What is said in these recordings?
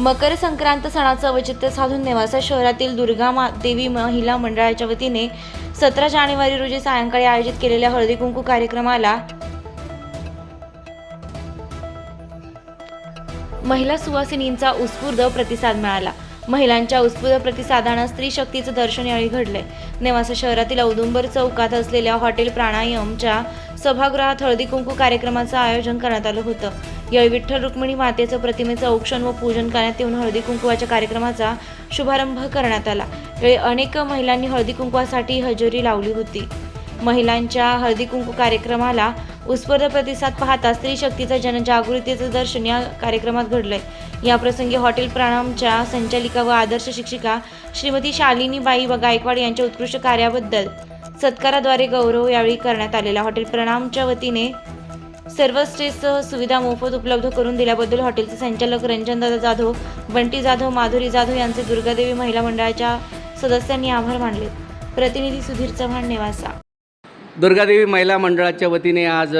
मकर संक्रांत सणाचं औचित्य साधून नेवासा शहरातील दुर्गा मा देवी महिला मंडळाच्या वतीने सतरा जानेवारी रोजी सायंकाळी आयोजित केलेल्या हळदी कुंकू कार्यक्रमाला महिला सुवासिनींचा उत्स्फूर्त प्रतिसाद मिळाला. महिलांच्या उत्स्फूर्त प्रतिसादानं स्त्री शक्तीचं दर्शन यावेळी घडलंय. नेवासा शहरातील औदुंबर चौकात असलेल्या हॉटेल प्राणायमच्या सभागृहात हळदी कुंकू कार्यक्रमाचं आयोजन करण्यात आलं होतं. यावेळी विठ्ठल रुक्मिणी मातेचं प्रतिमेचं औक्षण व पूजन करण्यात येऊन हळदी कुंकुवाच्या कार्यक्रमाचा शुभारंभ करण्यात आला. यावेळी अनेक महिलांनी हळदी कुंकवासाठी हजेरी लावली होती. महिलांच्या हळदी कुंकू कार्यक्रमाला उत्स्फूर्त प्रतिसाद पाहता स्त्री शक्तीचं जनजागृतीचं दर्शन या कार्यक्रमात घडलंय. याप्रसंगी हॉटेल प्राणामच्या संचालिका व आदर्श शिक्षिका श्रीमती शालिनीबाई व गायकवाड यांच्या उत्कृष्ट कार्याबद्दल सत्काराद्वारे गौरव यावेळी करण्यात आलेला. हॉटेल प्रणामच्या वतीने सर्व स्टेजसह सुविधा मोफत उपलब्ध करून दिल्याबद्दल हॉटेलचे संचालक रंजनदादा जाधव बंटी जाधव माधुरी जाधव यांचे दुर्गादेवी महिला मंडळाच्या सदस्यांनी आभार मानले. प्रतिनिधी सुधीर चव्हाण नेवासा. दुर्गादेवी महिला मंडळाच्या वतीने आज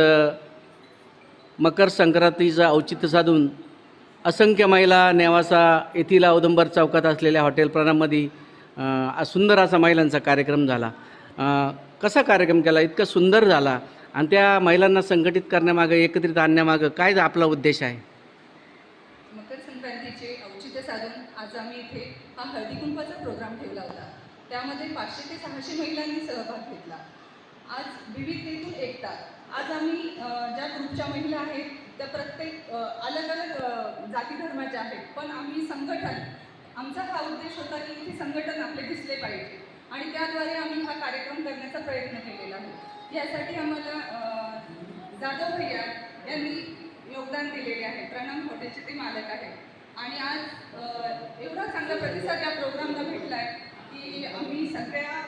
मकर संक्रांतीचं औचित्य साधून असंख्य महिला नेवासा येथील औदंबर चौकात असलेल्या हॉटेल प्रणामध्ये सुंदर असा महिलांचा कार्यक्रम झाला. कसा कार्यक्रम केला? इतका सुंदर झाला. आणि त्या महिलांना संघटित करण्यामागं एकत्रित आणण्यामागं काय आपला उद्देश आहे? मकर संक्रांतीचे औचित्य साधून आज आम्ही इथे हा हळदी कुंपाचा प्रोग्राम ठेवला होता. त्यामध्ये पाचशे ते सहाशे महिलांनी सहभाग घेतला. आज विविधतेतून एकता आज आम्ही ज्या ग्रुपच्या महिला आहेत त्या प्रत्येक अलग अलग जाती धर्माच्या आहेत. पण आम्ही संघटन आमचा हा उद्देश होता की इथे संघटन आपले दिसले पाहिजे. आणि त्याद्वारे आम्ही हा कार्यक्रम करण्याचा प्रयत्न केलेला आहे. यासाठी आम्हाला जाधव भैया यांनी योगदान दिलेले आहे. प्रणाम हॉटेलचे ते मालक आहेत. आणि आज एवढा चांगला प्रतिसाद या प्रोग्रामला भेटला आहे की आम्ही सगळ्या